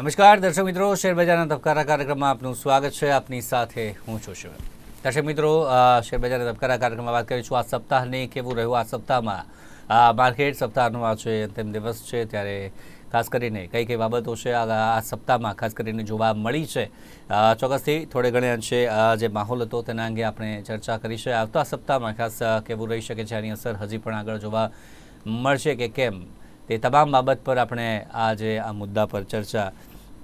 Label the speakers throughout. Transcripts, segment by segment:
Speaker 1: નમસ્કાર, દર્શક મિત્રો, શેરબજારના ધબકારા કાર્યક્રમમાં આપનું સ્વાગત છે. આપની સાથે હું છું શિવ દર્શક મિત્રો શેરબજારના ધબકારા કાર્યક્રમમાં વાત કરીશું આ સપ્તાહની કેવું રહ્યું? આ સપ્તાહમાં માર્કેટ સપ્તાહનો આ છે, અંતિમ દિવસ છે. ત્યારે ખાસ કરીને કઈ કઈ બાબતો છે આ સપ્તાહમાં ખાસ કરીને જોવા મળી છે. ચોક્કસથી થોડે ઘણે અંશે જે માહોલ હતો તેના અંગે આપણે ચર્ચા કરી છે. આવતા સપ્તાહમાં ખાસ કેવું રહી શકે છે આની અસર હજી પણ આગળ જોવા મળશે કે કેમ? તે તમામ બાબત પર આપણે આજે આ મુદ્દા પર ચર્ચા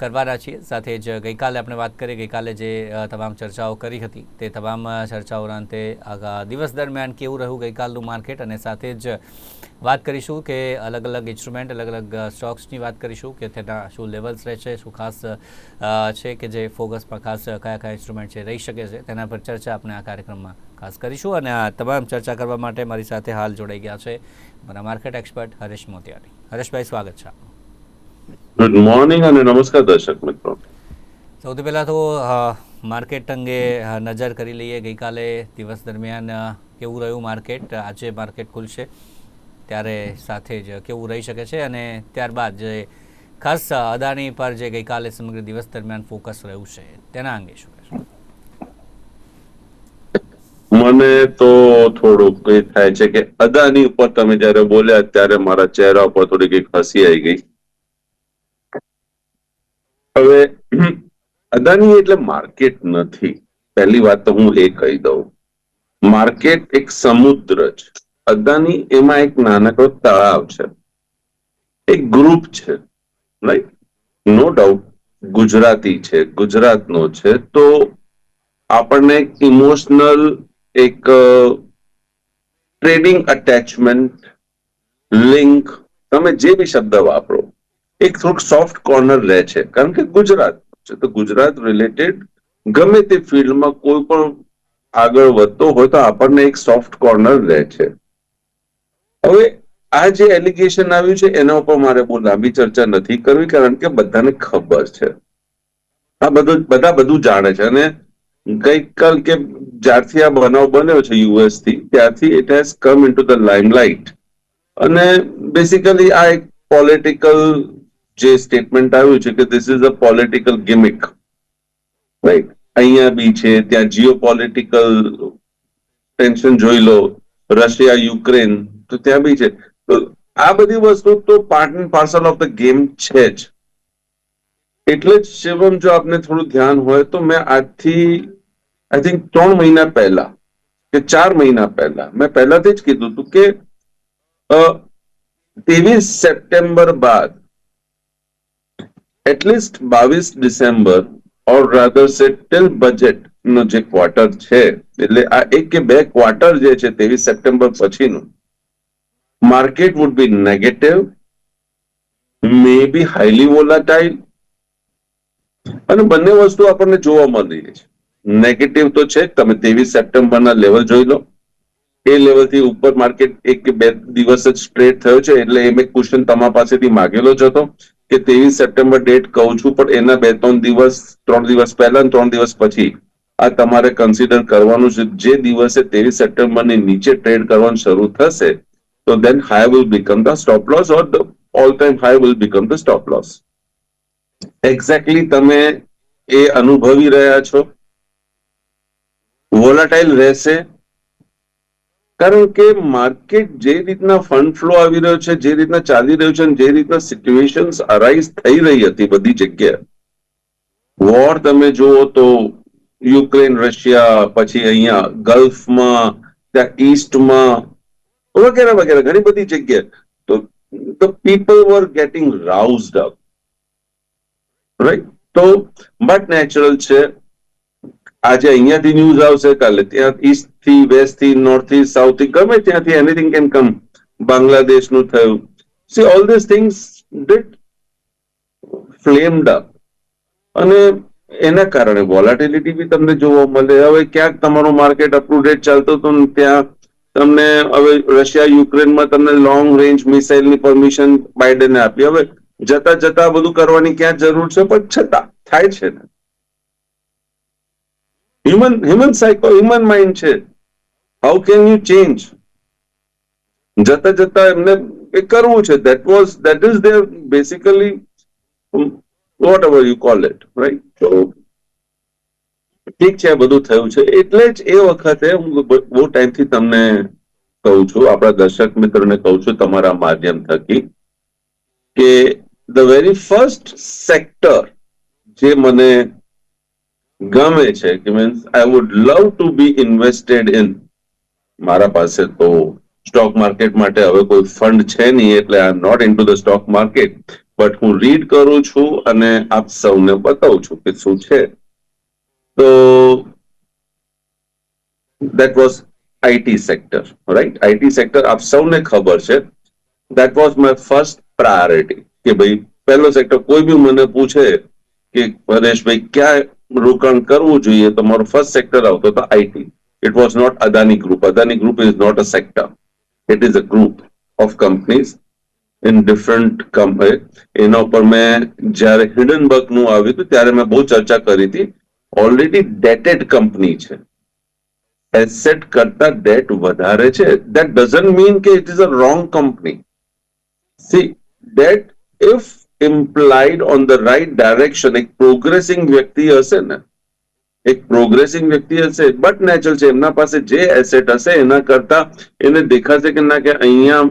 Speaker 1: કરવાના છીએ. સાથે જ ગઈકાલે આપણે વાત કરી, ગઈકાલે જે તમામ ચર્ચાઓ કરી હતી, તે તમામ ચર્ચાઓના અંતે આગા દિવસ દરમિયાન કેવું રહ્યું ગઈકાલનું માર્કેટ? અને સાથે જ વાત કરીશું કે અલગ અલગ ઇન્સ્ટ્રુમેન્ટ, અલગ અલગ સ્ટોક્સની વાત કરીશું કે તેના શું લેવલ્સ રહેશે શું ખાસ છે કે જે ફોકસમાં ખાસ કયા કયા ઇન્સ્ટ્રુમેન્ટ છે, રહી શકે છે, તેના પર ચર્ચા આપણે આ કાર્યક્રમમાં ખાસ કરીશું. અને આ તમામ ચર્ચા કરવા માટે મારી સાથે હાલ જોડાઈ ગયા છે મારા માર્કેટ એક્સપર્ટ હરેશ મોતિયાની હરેશભાઈ, સ્વાગત છે આપનું.
Speaker 2: ગુડ મોર્નિંગ અને નમસ્કાર દર્શક મિત્રો.
Speaker 1: સૌથી પહેલાં તો માર્કેટ અંગે નજર કરી લઈએ. ગઈકાલે દિવસ દરમિયાન કેવું રહ્યું માર્કેટ? આજે માર્કેટ ખુલશે. ત્યારે સાથે જ કેવું રહી શકે છે? અને ત્યારબાદ જે ખાસ અદાણી પર જે ગઈકાલે સમગ્ર દિવસ દરમિયાન ફોકસ રહ્યું છે તેના અંગે શું
Speaker 2: મને તો થોડુંક એ થાય છે કે અદાની ઉપર તમે જ્યારે બોલ્યા ત્યારે મારા ચહેરા ઉપર થોડીક કંઈક હસી આવી ગઈ. હવે, અદાની એટલે માર્કેટ નથી. પહેલી વાત તો હું એ કહી દઉં. માર્કેટ એક સમુદ્ર છે. અદાની એમાં એક નાનકડો તળાવ છે. એક ગ્રુપ છે. રાઈટ નો ડાઉટ ગુજરાતી છે, ગુજરાતનો છે. તો આપણને ઇમોશનલ એક ટ્રેડિંગ અટેચમેન્ટ લિંક તમે જે બી શબ્દ વાપરો એક થોડુંક સોફ્ટ કોર્નર રહે છે. કારણ કે ગુજરાત છે. તો ગુજરાત રિલેટેડ ગમે તે ફિલ્ડમાં કોઈ પણ આગળ વધતો હોય તો આપણને એક સોફ્ટ કોર્નર રહે છે. હવે આ જે એલિગેશન આવ્યું છે, એના ઉપર મારે બહુ લાંબી ચર્ચા નથી કરવી, કારણ કે બધાને ખબર છે. આ બધું, બધા બધું જાણે છે. અને ગઈકાલ કે જ્યારથી આ બનાવ બન્યો છે યુએસથી ત્યારથી it has come in to the limelight અને બેસિકલી આ એક પોલિટિકલ જે સ્ટેટમેન્ટ આવ્યું છે કે this is a political gimmick right અહીંયા બી છે ત્યાં જીઓ પોલિટિકલ ટેન્શન જોઈ લો રશિયા યુક્રેન તો ત્યાં બી છે તો આ બધી વસ્તુ તો part and parcel of the game છે જ એટલે જ શિવમ જો આપને થોડું ધ્યાન હોય તો મેં આજથી આઈ થિંક ત્રણ મહિના પહેલા, કે ચાર મહિના પહેલા, મેં પહેલાથી જ કીધું હતું કે ત્રેવીસ સપ્ટેમ્બર બાદ એટલીસ્ટ બાવીસ December or rather settle budget નો જે ક્વાર્ટર છે, એટલે આ એક કે બે ક્વાર્ટર જે છે ત્રેવીસ સપ્ટેમ્બર પછીનું market would be negative may be highly volatile અને બંને વસ્તુ આપણને જોવા મળી છે. નેગેટિવ તો છે તમે ત્રેવીસ સપ્ટેમ્બરના લેવલ જોઈ લો. એ લેવલથી ઉપર માર્કેટ એક કે બે દિવસ જ સ્ટ્રેટ થયો છે. એટલે એમ એક ક્વેશ્ચન તમારા પાસેથી માગેલો જ હતો કે ત્રેવીસ સપ્ટેમ્બર ડેટ કહું છું, પણ એના બે ત્રણ દિવસ ત્રણ દિવસ પહેલા ત્રણ દિવસ પછી આ તમારે કન્સિડર કરવાનું છે. જે દિવસે ત્રેવીસ સપ્ટેમ્બરની નીચે ટ્રેડ કરવાનું શરૂ થશે, તો then high will become the stop loss or all time high will become the stop loss exactly તમે એ અનુભવી રહ્યા છો. વોલાટાઇલ રહેશે કારણ કે માર્કેટ જે રીતના ફંડ ફ્લો આવી રહ્યો છે, જે રીતના ચાલી રહ્યું છે અને જે રીતના સિચ્યુએશન અરાઇઝ થઈ રહી હતી બધી જગ્યાએ. વોર તમે જુઓ તો યુક્રેન રશિયા પછી અહીંયા ગલ્ફમાં ત્યાં ઈસ્ટમાં વગેરે વગેરે, ઘણી બધી જગ્યાએ. તો the people were getting roused up right તો બટ નેચરલ છે. આજે અહીંયાથી ન્યૂઝ આવશે કાલે. ત્યાં ઈસ્ટથી વેસ્ટથી નોર્થથી સાઉથથી ગમે ત્યાંથી એનીથિંગ કેન કમ બાંગ્લાદેશનું થયું. See all this things did flamed up અને એના કારણે વોલાટિલિટી બી તમને જોવા મળે. હવે ક્યાંક તમારું માર્કેટ અપ ડેટ ચાલતું હતું ત્યાં તમને હવે રશિયા, યુક્રેનમાં તમને લોંગ રેન્જ મિસાઇલની પરમિશન બાઇડને આપી. હવે જતા જતા બધું કરવાની ક્યાં જરૂર છે? પણ છતાં, થાય છે ને. Human human psycho human mind છે. હાઉ કેન યુ ચેન્જ જતા જતા એમને એ કરવું છે. That was that is there basically whatever you call it right તો ઠીક છે બધું થયું છે. એટલે જ એ વખતે હું બહુ ટાઈમથી તમને કહું છું, આપણા દર્શક મિત્રોને કહું છું તમારા માધ્યમ થકી, કે ધ વેરી ફર્સ્ટ સેક્ટર જે મને ગમે છે કે means I would love to be invested in મારા પાસે તો સ્ટોક માર્કેટ માટે હવે કોઈ ફંડ છે નહીં એટલે I not in the stock market but હું રીડ કરું છું અને આપ સૌને બતાવું છું કે શું છે. તો that was IT sector right IT sector આપ સૌને ખબર છે. That was my first priority કે ભાઈ, પહેલો સેક્ટર કોઈ બી મને પૂછે કે, પરેશભાઈ, ક્યાં રોકાણ કરવું જોઈએ તો મારો ફર્સ્ટ સેક્ટર આવતો હતો IT it was not Adani group Adani group is not a sector it is a group of companies in different company એના ઉપર મેં જ્યારે હિડનબર્ગનું આવ્યું હતું, ત્યારે મેં બહુ ચર્ચા કરી હતી. ઓલરેડી ડેટેડ કંપની છે. એસેટ કરતા ડેટ વધારે છે. દેટ ડઝન્ટ મીન કે it is a wrong company see debt if implied on the right direction એક પ્રોગ્રેસિંગ વ્યક્તિ હશે ને, એક પ્રોગ્રેસિંગ વ્યક્તિ હશે બટ નેચરલ છે, એમના પાસે જે એસેટ હશે, એના કરતા એને દેખાશે કે ના, કે અહીંયા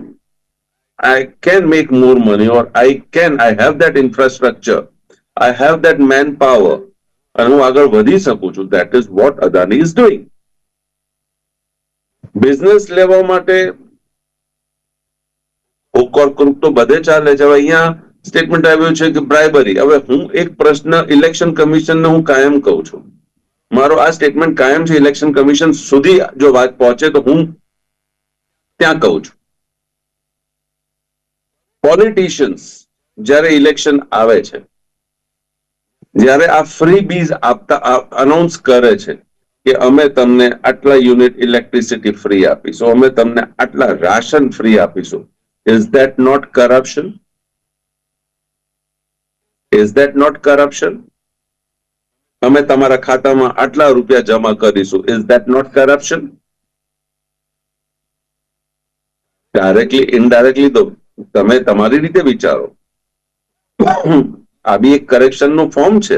Speaker 2: I can make more money or I can I have have infrastructure I have that manpower અને હું આગળ વધી શકું છું. That is what Adani is doing business લેવા માટે ઓકોર ગ્રુપ તો બધે ચાલે છે. અહીંયા સ્ટેટમેન્ટ આવ્યું છે કે બ્રાઇબરી હવે હું એક પ્રશ્ન ઇલેક્શન કમિશનને હું કાયમ કહું છું. મારો આ સ્ટેટમેન્ટ કાયમ છે ઇલેક્શન કમિશન સુધી જો વાત પહોંચે તો હું ત્યાં કહું છું. પોલિટિશિયન્સ જ્યારે ઇલેક્શન આવે છે, જ્યારે આ ફ્રી બીઝ આપતા અનાઉન્સ કરે છે કે અમે તમને આટલા યુનિટ ઇલેક્ટ્રિસિટી ફ્રી આપીશું, અમે તમને આટલા રાશન ફ્રી આપીશું. Is that not corruption is that not corruption અમે તમારા ખાતામાં આટલા રૂપિયા જમા કરીશું. Is that not corruption directly indirectly તો તમે તમારી રીતે વિચારો. આ બી એક કરેક્શનનું ફોર્મ છે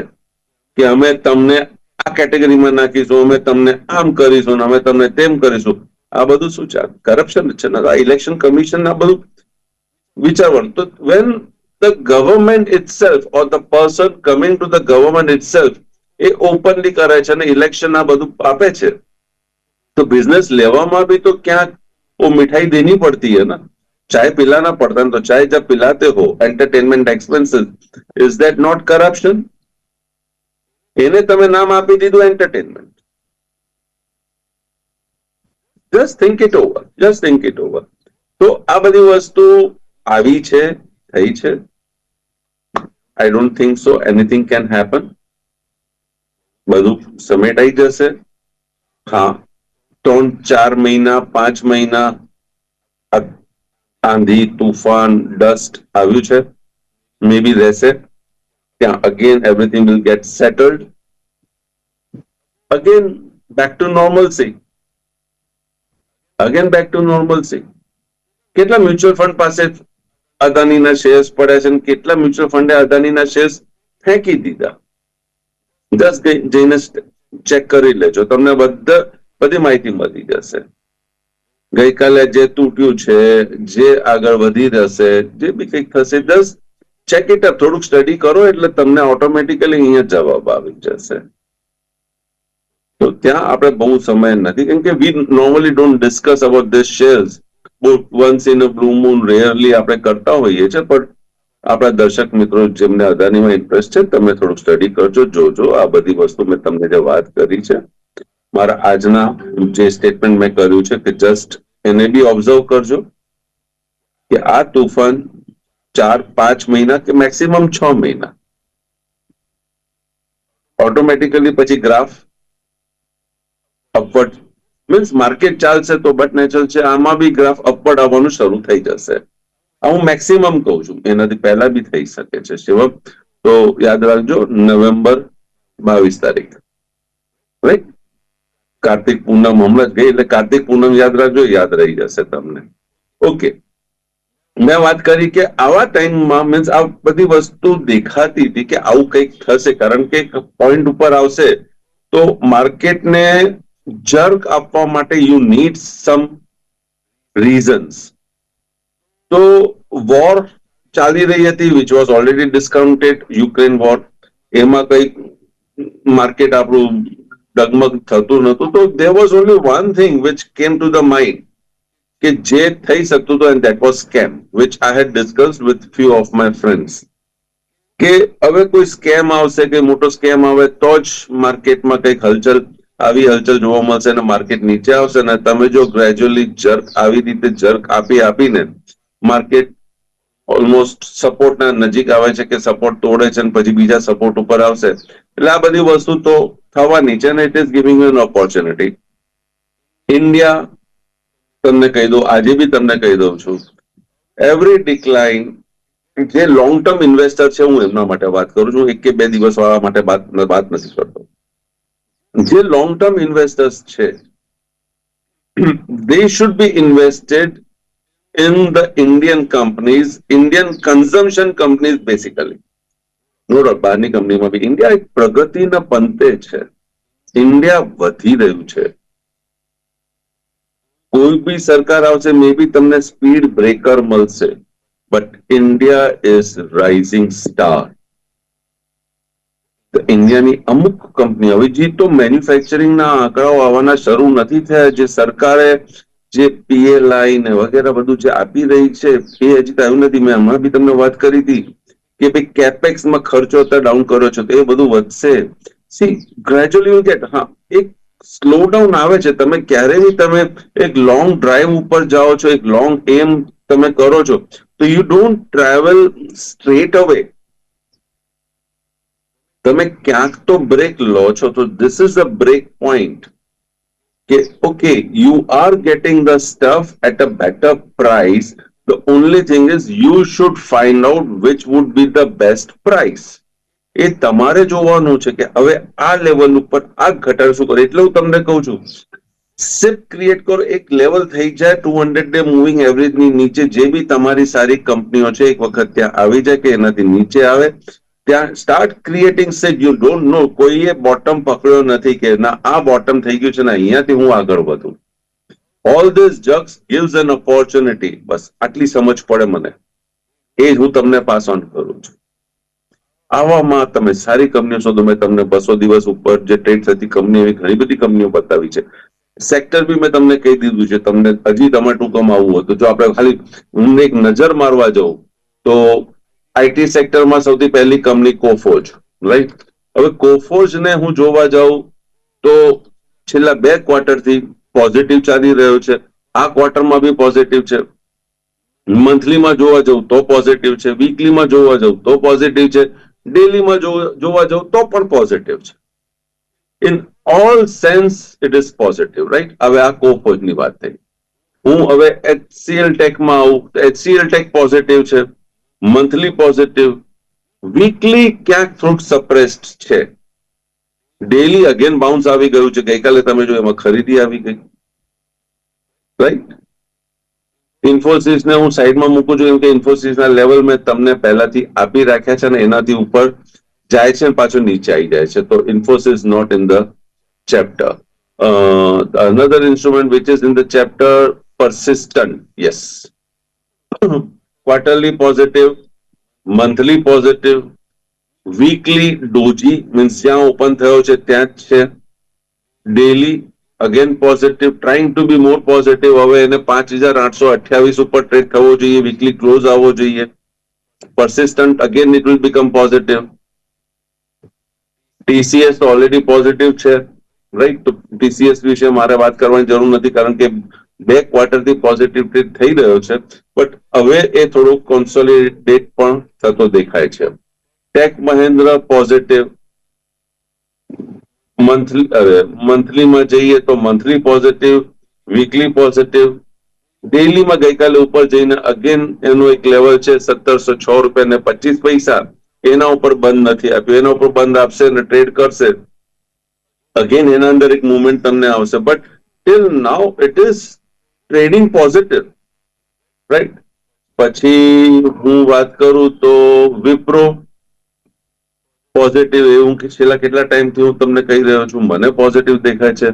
Speaker 2: કે અમે તમને આ કેટેગરીમાં નાખીશું, અમે તમને આમ કરીશું અમે તમને તેમ કરીશું. આ બધું શું છે? કરપ્શન છે ને, આ ઇલેક્શન કમિશન આ બધું વિચારવાનું. તો when the government itself or the person coming to the government itself એ ઓપનલી કરે છે અને ઇલેક્શન આ બધું આપે છે તો બિઝનેસ લેવામાં भी तो क्या वो मिठाई देनी पड़ती है ना चाय पिलाना पड़ता है तो चाय जब पिलाते हो entertainment expenses is that not corruption એને તમે નામ આપી દીધું entertainment just think it over just think it over તો આ બધી વસ્તુ આવી છે થઈ છે I don't think so anything can happen બધું સમેટાઈ જશે હા ત્રણ ચાર મહિના પાંચ મહિના આ આંધી તુફાન ડસ્ટ આવ્યું છે મે બી રહેશે ત્યાં again everything will get settled again back to normalcy again back to normalcy કેટલા મ્યુચ્યુઅલ ફંડ પાસે અદાનીના શેર્સ પડ્યા છે કેટલા મ્યુચ્યુઅલ ફંડે અદાનીના શેર્સ ફેંકી દીધા. જસ્ટ જઈને ચેક કરી લેજો. તમને બધા બધી માહિતી મળી જશે. ગઈકાલે જે તૂટ્યું છે, જે આગળ વધી જશે, જે બી કંઈક થશે જસ્ટ ચેક ઇટ અપ થોડુંક સ્ટડી કરો એટલે તમને ઓટોમેટિકલી અહીંયા જવાબ આવી જશે. તો ત્યાં આપણે બહુ સમય નથી. કેમ કે we normally don't discuss about this shares once in a blue moon rarely આપણે કરતા હોઈએ છીએ પણ આપણા દર્શક મિત્રો જેમને અદાનીમાં ઇન્ટરેસ્ટ છે, તમે થોડુંક સ્ટડી કરજો, જોજો. આ બધી વસ્તુ મેં તમને જે વાત કરી છે, મારા આજના જે સ્ટેટમેન્ટ મેં કર્યું છે કે જસ્ટ એને બી ઓબ્ઝર્વ કરજો કે આ તુફાન ચાર, પાંચ મહિના કે મેક્સિમમ છ મહિના. ઓટોમેટિકલી પછી ગ્રાફ અપવર્ડ મીન્સ માર્કેટ ચાલશે તો બટ નેચરલ છે આમાં બી ગ્રાફ અપવર્ડ આવવાનું શરૂ થઈ જશે. હું મેક્સિમમ કહું છું, એનાથી પહેલા બી થઈ શકે છે શિવમ તો યાદ રાખજો, નવેમ્બર બાવીસ તારીખ. રાઈટ કાર્તિક પૂનમ હમણાં જ ગઈ, એટલે કાર્તિક પૂનમ યાદ રાખજો, યાદ રહી જશે તમને. ઓકે મેં વાત કરી કે આવા ટાઈમમાં મીન્સ આ બધી વસ્તુ દેખાતી હતી કે આવું કંઈક થશે, કારણ કે પોઈન્ટ ઉપર આવશે, તો માર્કેટને જર્ક આપવા માટે યુ નીડ સમ રીઝન્સ તો વોર ચાલી રહી હતી which was already discounted Ukraine war એમાં કંઈક માર્કેટ આપણું ડગમગ થતું નતું તો there was only one thing which came to the mind કે જે થઈ શકતું હતું and that was scam which I had discuss with few of my friends કે હવે કોઈ સ્કેમ આવશે, કે મોટો સ્કેમ આવે, તો જ માર્કેટમાં કંઈક હલચલ આવી હલચલ જોવા મળશે અને માર્કેટ નીચે આવશે અને તમે જો ગ્રેજ્યુઅલી જર્ક આવી રીતે જર્ક આપી આપીને માર્કેટ ઓલમોસ્ટ સપોર્ટના નજીક આવે છે કે સપોર્ટ તોડે છે અને પછી બીજા સપોર્ટ ઉપર આવશે. એટલે આ બધી વસ્તુ તો થવાની છે અને it is giving an opportunity India તમને કહી દઉં, આજે બી તમને કહી દઉં છું. એવરી ડિક્લાઇન જે લોંગ ટર્મ ઇન્વેસ્ટર છે, હું એમના માટે વાત કરું છું. એક કે બે દિવસ વાળા માટે વાત વાત નથી કરતો. જે લોંગ ટર્મ ઇન્વેસ્ટર્સ છે they should be invested in the Indian companies, Indian consumption companies basically. No doubt બહારની કંપનીમાં બી. ઇન્ડિયા એક પ્રગતિના પંતે છે. ઇન્ડિયા વધી રહ્યું છે. કોઈ બી સરકાર આવશે મે બી તમને સ્પીડ બ્રેકર મળશે. But India is rising star ઇન્ડિયાની અમુક કંપની હવે જે તો મેન્યુફેક્ચરિંગના આંકડાઓ આવવાના શરૂ નથી થયા, જે સરકારે જે પીએલઆઈ ને વગેરે બધું જે આપી રહી છે, એ હજી આવ્યું નથી. મેં હમણાં બી તમને વાત કરી હતી કે ભાઈ કેપેક્સમાં ખર્ચો અત્યારે ડાઉન કર્યો છો, તો એ બધું વધશે. સી ગ્રેજ્યુઅલી યુ ગેટ હા, એક સ્લો ડાઉન આવે છે. તમે ક્યારે બી તમે એક લોંગ ડ્રાઈવ ઉપર જાઓ છો, એક લોંગ એમ તમે કરો છો, તો યુ ડોન્ટ ટ્રાવેલ સ્ટ્રેટ અવે તમે ક્યાંક તો બ્રેક લો છો, તો this is a break point કે okay you are getting the stuff at a better price the only thing is you should find out which would be the best price એ તમારે જોવાનું છે કે હવે આ લેવલ ઉપર આ ઘટાડ શું કરે? એટલે હું તમને કહું છું સિપ ક્રિએટ કરો. એક લેવલ થઈ જાય ટુ હંડ્રેડ ડે મૂવિંગ એવરેજની નીચે જે બી તમારી સારી કંપનીઓ છે, એક વખત ત્યાં આવી જાય કે એનાથી નીચે આવે. ત્યાં start creating set you don't know કોઈએ બોટમ પકડ્યો નથી કે ના, આ બોટમ થઈ ગયું છે ને અહીંયાથી હું આગળ વધું. All this jerks gives an opportunity બસ, આટલી સમજ પડે મને. એ જ હું તમને પાસ ઓન કરું છું. આવામાં તમે સારી કંપનીઓ શોધો મેં તમને બસો દિવસ ઉપર જે ટ્રેડ થતી કંપની એવી ઘણી બધી કંપનીઓ બતાવી છે. સેક્ટર બી મેં તમને કહી દીધું છે, તમને હજી તમારે ટૂંકમાં આવવું હોય તો જો આપણે ખાલી હું એક નજર મારવા જાઉં, તો આઈટી સેક્ટરમાં સૌથી પહેલી કંપની કોફોજ રાઈટ હવે કોફોજ ને હું જોવા જાઉં તો છેલ્લા બે ક્વાર્ટરથી પોઝિટિવ ચાલી રહ્યો છે. આ ક્વાર્ટરમાં બી પોઝિટિવ છે. મંથલીમાં જોવા જવું તો પોઝિટિવ છે. વીકલીમાં જોવા જવું તો પોઝિટિવ છે. ડેલીમાં જોવા જવું તો પણ પોઝિટિવ છે. In all sense it is positive right હવે આ કોફોજની વાત થઈ. હું હવે એચસીએલ ટેકમાં આવું એચસીએલ ટેક પોઝિટિવ છે. મંથલી પોઝિટિવ વીકલી ક્યાંક થોડુંક સપ્રેસ્ડ છે. ડેલી અગેન બાઉન્સ આવી ગયું છે. ગઈકાલે તમે જો એમાં ખરીદી આવી ગઈ. રાઈટ ઇન્ફોસિસ ને હું સાઈડમાં મૂકું છું કે ઇન્ફોસિસ ના લેવલ મેં તમને પહેલાથી આપી રાખ્યા છે અને એનાથી ઉપર જાય છે પાછું નીચે આવી જાય છે. તો Infosys not in the chapter another instrument which is in the chapter persistent. Yes. Quarterly positive, monthly positive, weekly doji means જ્યાં ઓપન થયો છે, ત્યાં જ છે. Daily again positive trying to be more positive હવે એને પાંચ હજાર આઠસો અઠ્યાવીસ ઉપર ટ્રેડ થવો જોઈએ વીકલી ક્લોઝ આવવો જોઈએ. Again it will become positive. TCS તો ઓલરેડી પોઝિટિવ છે રાઈટ તો TCS વિશે મારે વાત કરવાની જરૂર નથી, કારણ કે બે ક્વાર્ટરથી પોઝિટિવ ટ્રેડ થઈ રહ્યો છે બટ હવે એ થોડો કોન્સોલિડેટ પણ થતો દેખાય છે. ટેક મહેન્દ્ર પોઝિટિવ મંથલી મંથલીમાં જઈએ તો મંથલી પોઝિટિવ વીકલી પોઝિટિવ ડેલીમાં ગઈકાલે ઉપર જઈને અગેન એનું એક લેવલ છે, સત્તરસો છ રૂપિયા ને પચીસ પૈસા. એના ઉપર બંધ નથી આપ્યું. એના ઉપર બંધ આપશે અને ટ્રેડ કરશે. અગેન એના અંદર એક મુવમેન્ટ તમને આવશે. But till now it is trading positive right પછી હું વાત કરું તો વિપ્રો પોઝિટિવ એવું કે છેલ્લા કેટલા ટાઈમથી હું તમને કહી રહ્યો છું, મને પોઝિટિવ દેખાય છે.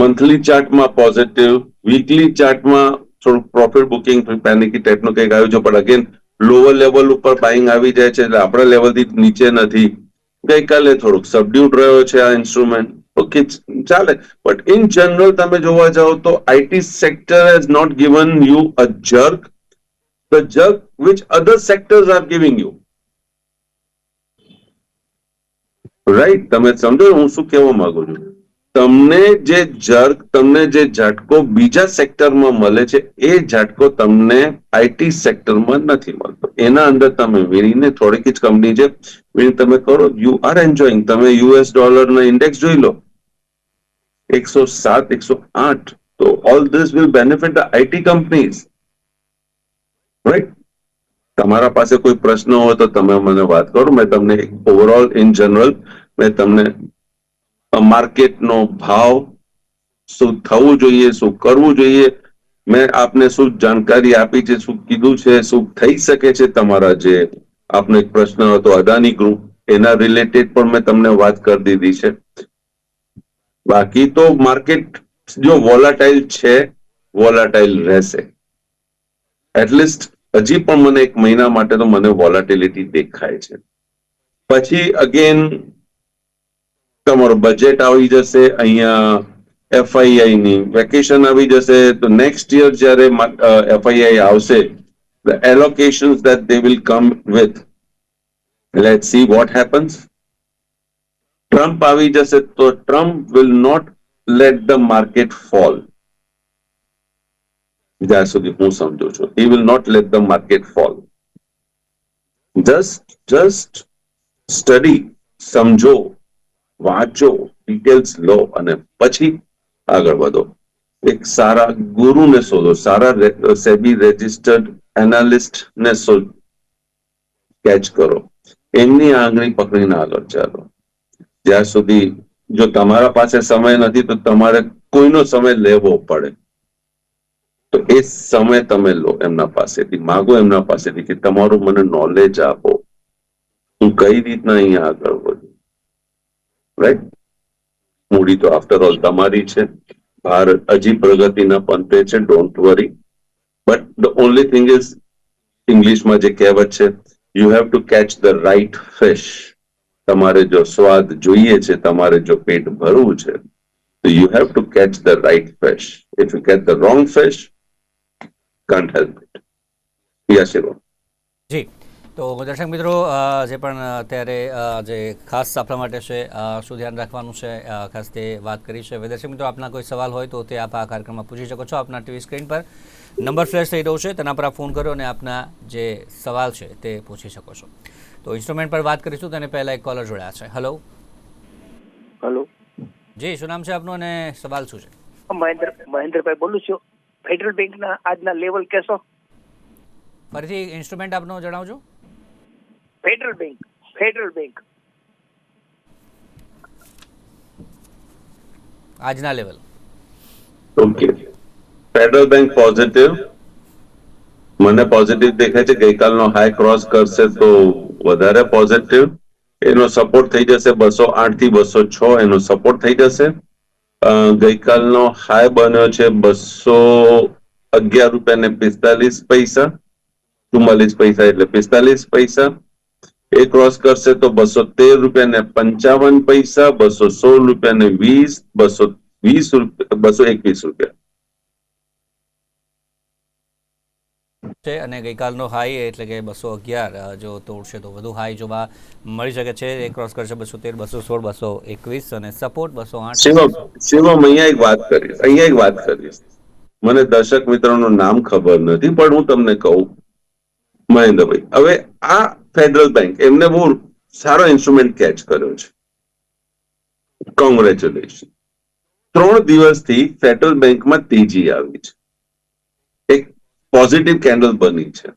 Speaker 2: મંથલી ચાર્ટમાં પોઝિટિવ વીકલી ચાર્ટમાં થોડું પ્રોફિટ બુકિંગ પેનિકી ટાઈપનું કંઈક આવ્યું છે, પણ અગેન લોઅર લેવલ ઉપર બાઇંગ આવી જાય છે, એટલે આપણા લેવલથી નીચે નથી. ગઈકાલે થોડુંક સબડ્યુડ રહ્યો છે આ ઇન્સ્ટ્રુમેન્ટ ઓકે ચાલે. બટ ઇન જનરલ તમે જોવા જાઓ તો IT sector has not given you a jerk the jerk which other sectors are giving you right તમે સમજો, હું શું કહેવા માંગુ છું? તમને જે જર્ક તમને જે ઝાટકો બીજા સેક્ટરમાં મળે છે, એ ઝાટકો તમને આઈટી સેક્ટરમાં નથી મળતો. એના અંદર તમે વીણીને થોડીક જ કંપની છે. વીણી તમે કરો યુ આર એન્જોઈંગ તમે યુએસ ડોલરના ઇન્ડેક્સ જોઈ લો. એકસો સાત એકસો આઠ તો all this will benefit the IT companies right તમારા પાસે કોઈ પ્રશ્ન હોય તો તમે મને વાત કરો. મેં તમને ઓવરઓલ ઇન જનરલ મેં તમને માર્કેટનો ભાવ, શું થવું જોઈએ, શું કરવું જોઈએ, મેં આપને શું જાણકારી આપી છે, શું કીધું છે, શું થઈ શકે છે તમારા જે આપનો એક પ્રશ્ન હતો, અદાની ગ્રુપ એના રિલેટેડ પણ મેં તમને વાત કરી દીધી છે. બાકી તો માર્કેટ જો વોલાટાઇલ છે વોલાટાઇલ રહેશે. એટલીસ્ટ હજી પણ મને એક મહિના માટે તો મને વોલાટિલિટી દેખાય છે. પછી અગેન તમારું બજેટ આવી જશે, અહીંયા એફઆઈઆઈ ની વેકેશન આવી જશે, તો નેક્સ્ટ યર જ્યારે એફઆઈઆઈ આવશે allocation that that will come with let see what happens Trump આવી જશે તો Trump will not let the market fall જ્યાં સુધી હું સમજુ છું. He will not let the market fall just just study સમજો, વાંચો ડિટેલ્સ લો અને પછી આગળ વધો. એક સારા ગુરુને શોધો, સારા સેબી રેજિસ્ટર્ડ એનાલિસ્ટને કેચ કરો. એમની આંગળી પકડીને આગળ ચાલો. જ્યાં સુધી જો તમારા પાસે સમય નથી, તો તમારે કોઈનો સમય લેવો પડે. તો એ સમય તમે લો એમના પાસેથી, માગો એમના પાસેથી કે તમારું મને નોલેજ આપો. હું કઈ રીતના અહીંયા આગળ વધું? રાઈટ મૂડી તો આફ્ટર ઓલ તમારી છે. ભારત હજી પ્રગતિના પંથે છે don't worry but the only thing is ઇંગ્લિશમાં જે કહેવત છે you have to catch the right fish તમારે જો સ્વાદ જોઈએ છે, તમારે જો પેટ ભરવું છે, તો you have to catch the right fish if you catch the wrong fish can't help it yes you
Speaker 1: જી. તો દર્શક મિત્રો જે પણ અત્યારે જે ખાસ આપણા માટે છે શું ધ્યાન રાખવાનું છે ખાસ તે વાત કરી છે. દર્શક મિત્રો, આપના કોઈ સવાલ હોય તો તે આપ આ કાર્યક્રમમાં પૂછી શકો છો. આપના ટીવી સ્ક્રીન પર નંબર ફ્લેશ થઈ રહ્યો છે, તેના પર આપ ફોન કરો અને આપના જે સવાલ છે તે પૂછી શકો છો. તો ઇન્સ્ટ્રુમેન્ટ પર વાત કરીશું તેને પહેલાં એક કોલર જોડ્યા છે. હલો
Speaker 3: હેલો
Speaker 1: જી શું નામ છે આપનું અને સવાલ શું છે?
Speaker 3: મહેન્દ્ર મહેન્દ્રભાઈ બોલું છું. ફેડરલ બેંકના આજના લેવલ કેસો
Speaker 1: ફરીથી ઇન્સ્ટ્રુમેન્ટ આપનો જણાવજો.
Speaker 3: ફેડરલ બેંક ફેડરલ બેંક
Speaker 1: આજના level
Speaker 2: okay Federal Bank positive મને પોઝિટિવ દેખાય છે. ગઈકાલનો હાઈ ક્રોસ કરશે તો વધારે પોઝિટિવ એનો સપોર્ટ થઈ જશે બસો આઠથી બસો છ એનો સપોર્ટ થઈ જશે. ગઈકાલનો હાઈ બન્યો છે બસો અગિયાર રૂપિયા ને પિસ્તાલીસ પૈસા, ચુમ્માલીસ પૈસા એટલે પિસ્તાલીસ પૈસા. એ ક્રોસ કરશે તો બસો તેર રૂપિયા ને પંચાવન પૈસા, બસો સોળ રૂપિયા ને વીસ, બસો વીસ રૂપિયા બસો એકવીસ રૂપિયા.
Speaker 1: છે અને ગઈકાલનો હાઈ એટલે કે બસો અગિયાર જો તોડશે તો વધુ હાઈ જોવા મળી શકે છે. એ ક્રોસ કરશે બસો તેર, બસો સોળ, બસો એકવીસ અને સપોર્ટ બસો આઠ.
Speaker 2: શિવમ અહીંયા એક વાત કરીશ અહીંયા એક વાત કરીશ મને દર્શક મિત્રોનું નામ ખબર નથી, પણ હું તમને કહું, મહેન્દ્રભાઈ. હવે આ ફેડરલ બેંક એમને બહુ સારો ઇન્સ્ટ્રુમેન્ટ કેચ કર્યો છે. કોંગ્રેચ્યુલેશન ત્રણ દિવસથી ફેડરલ બેંકમાં તેજી આવી છે. પોઝિટિવ કેન્ડલ બની છે.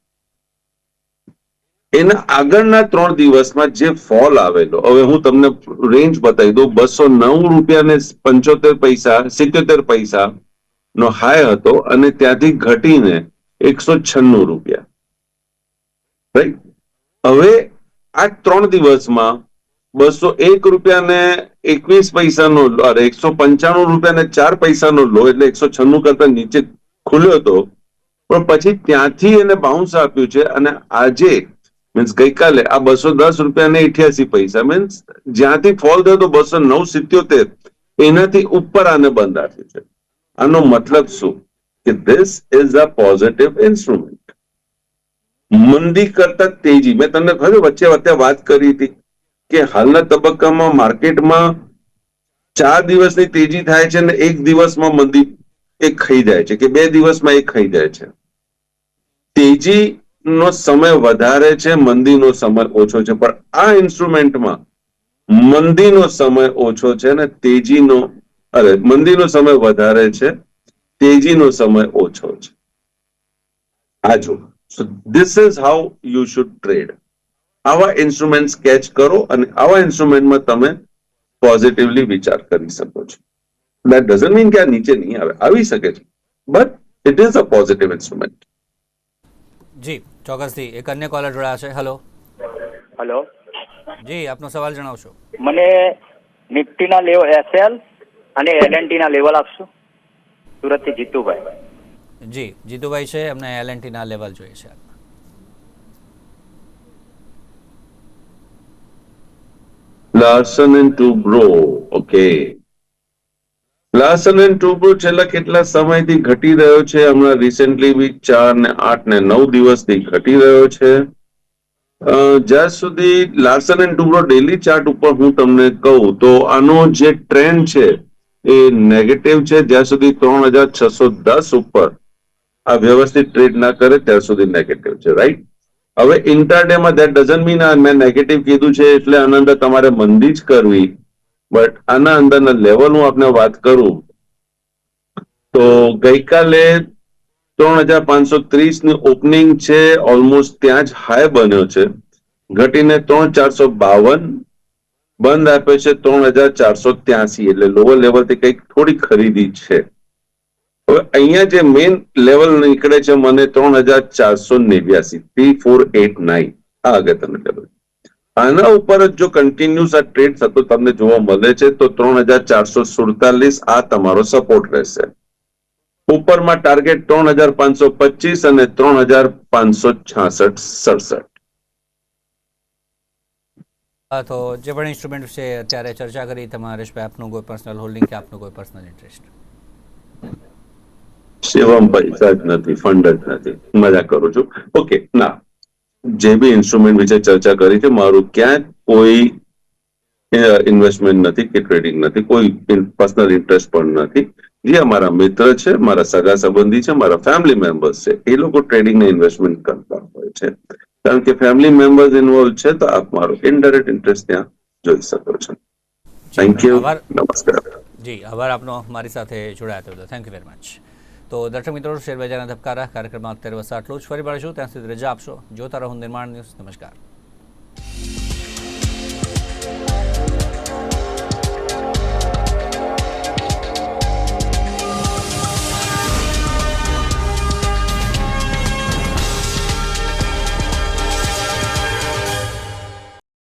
Speaker 2: એના આગળના ત્રણ દિવસમાં જે ફોલ આવેલો, હવે હું તમને રેન્જ બતાવી દઉં, બસો નવ રૂપિયા ને પંચોતેર પૈસા, સિત્યોતેર પૈસા નો હાઈ હતો અને ત્યાંથી ઘટીને એકસો છન્નું રૂપિયા. રાઈટ હવે આ ત્રણ દિવસમાં બસો એક રૂપિયા ને એકવીસ પૈસાનો અરે એકસો પંચાણું રૂપિયા ને ચાર પૈસાનો લો, એટલે એકસો છન્નું કરતા નીચે ખુલ્યો હતો પણ પછી ત્યાંથી એને બાઉન્સ આપ્યું છે અને આજે મીન્સ ગઈકાલે આ બસો દસ રૂપિયા ને અઠ્યાસી પૈસા. મીન્સ જ્યાંથી ફોલ થયો તો બસો નવ સિત્યોતેર. એનાથી ઉપર આને બંધ આપ્યું છે. આનો મતલબ શું? કે this is a positive instrument મંદી કરતા તેજી. મેં તમને ખબર વચ્ચે વચ્ચે વાત કરી હતી કે હાલના તબક્કામાં માર્કેટમાં ચાર દિવસની તેજી થાય છે અને એક દિવસમાં મંદી એક ખાઈ જાય છે કે બે દિવસમાં એક ખાઈ જાય છે. તેજી નો સમય વધારે છે, મંદીનો સમય ઓછો છે. પણ આ ઇન્સ્ટ્રુમેન્ટમાં મંદીનો સમય ઓછો છે અને તેજીનો, અરે, મંદીનો સમય વધારે છે, તેજીનો સમય ઓછો છે. આ જો this is how you should trade આવા ઇન્સ્ટ્રુમેન્ટ કેચ કરો અને આવા ઇન્સ્ટ્રુમેન્ટમાં તમે પોઝિટિવલી વિચાર કરી શકો છો. દેટ ડઝન્ટ મીન કે આ નીચે નહીં આવે. આવી શકે છે. But it is a positive instrument
Speaker 1: જી ચોક્કસથી. એક અન્ય કોલર જોડાયા છે. હલો
Speaker 4: હલો
Speaker 1: જી આપનો સવાલ જણાવશો.
Speaker 4: મને નિફ્ટીના લેવલ એસએલ અને એલએનટીના લેવલ આપશો? સુરતથી જીતુભાઈ.
Speaker 1: જી જીતુભાઈ છે. એમને એલએનટીના લેવલ જોઈએ છે.
Speaker 2: Larsen and Toubro okay Larsen and Toubro છેલ્લા કેટલા સમયથી ઘટી રહ્યો છે. હમણાં રિસેન્ટલી બી ચાર ને આઠ ને નવ દિવસથી ઘટી રહ્યો છે. જ્યાં સુધી Larsen and Toubro daily chart ઉપર હું તમને કહું, તો આનો જે ટ્રેન્ડ છે એ નેગેટિવ છે. જ્યાં સુધી ત્રણ હજાર છસો દસ ઉપર આ વ્યવસ્થિત ટ્રેડ ના કરે, ત્યાં સુધી નેગેટિવ છે રાઈટ હવે ઇન્ટરડેમાં દેટ ડઝન મીન મેં નેગેટિવ કીધું છે, એટલે આનંદ તમારે મંદી જ કરવી. બટ આના અંદરના લેવલ હું આપને વાત કરું, તો ગઈકાલે ત્રણ હજાર પાંચસો ત્રીસની ઓપનિંગ છે ઓલમોસ્ટ ત્યાં જ હાઈ બન્યો છે. ઘટીને ત્રણ ચારસો બાવન, બંધ આપ્યો છે ત્રણ હજાર ચારસો ત્યાસી, એટલે લોઅર લેવલથી કંઈક થોડી ખરીદી છે. હવે અહીંયા જે મેઇન લેવલ નીકળે છે, મને ત્રણ હજાર ચારસો નેવ્યાસી થ્રી ફોર એટ નાઇન આ અગત્યનું લેવલ આના ઉપર જ જો કન્ટિન્યુઅસ આ ટ્રેડ થતો તમને જોવા મળે છે તો ત્રણ હજાર ચારસો સુડતાલીસ આ તમારો સપોર્ટ રહેશે. ઉપરમાં ટાર્ગેટ ત્રણ હજાર પાંચસો પચીસ અને ત્રણ હજાર પાંચસો છાસઠ સડસઠ.
Speaker 1: હા, તો જે પણ ઇન્સ્ટ્રુમેન્ટ છે અત્યારે ચર્ચા કરી તમારે હરેશભાઈ આપનું કોઈ પર્સનલ હોલ્ડિંગ કે આપનું કોઈ પર્સનલ ઇન્ટરેસ્ટ
Speaker 2: શિવમ પૈસા જ નથી ફંડ જ નથી. મજા કરું છું. ઓકે ના જે બી ઇન્સ્ટ્રુમેન્ટ વિશે ચર્ચા કરી છે મારું ક્યાંક કોઈ ઇન્વેસ્ટમેન્ટ નથી કે ટ્રેડિંગ નથી કોઈ પર્સનલ ઇન્ટરેસ્ટ પણ નથી. જે અમારા મિત્ર છે મારા સગા સંબંધી છે મારા ફેમિલી મેમ્બર્સ છે એ લોકો ટ્રેડિંગ ને ઇન્વેસ્ટમેન્ટ કરતા હોય છે. કારણ કે ફેમિલી મેમ્બર્સ ઇન્વોલ્વ છે તો આપ મારો ઇનડાયરેક્ટ ઇન્ટરેસ્ટ ત્યાં જોઈ શકો છો. થેન્ક યુ નમસ્કાર.
Speaker 1: જી આભાર આપનો મારી સાથે જોડાયા હતો થેન્ક યુ વેરી મચ તો દર્શક મિત્રો, શેરબજારના ધબકારા કાર્યક્રમમાં અત્યારે બસ આટલું જ. ફરી મળીશું. ત્યાં સુધી રજા આપશો. જોતા રહો નિર્માણ ન્યૂઝ. નમસ્કાર.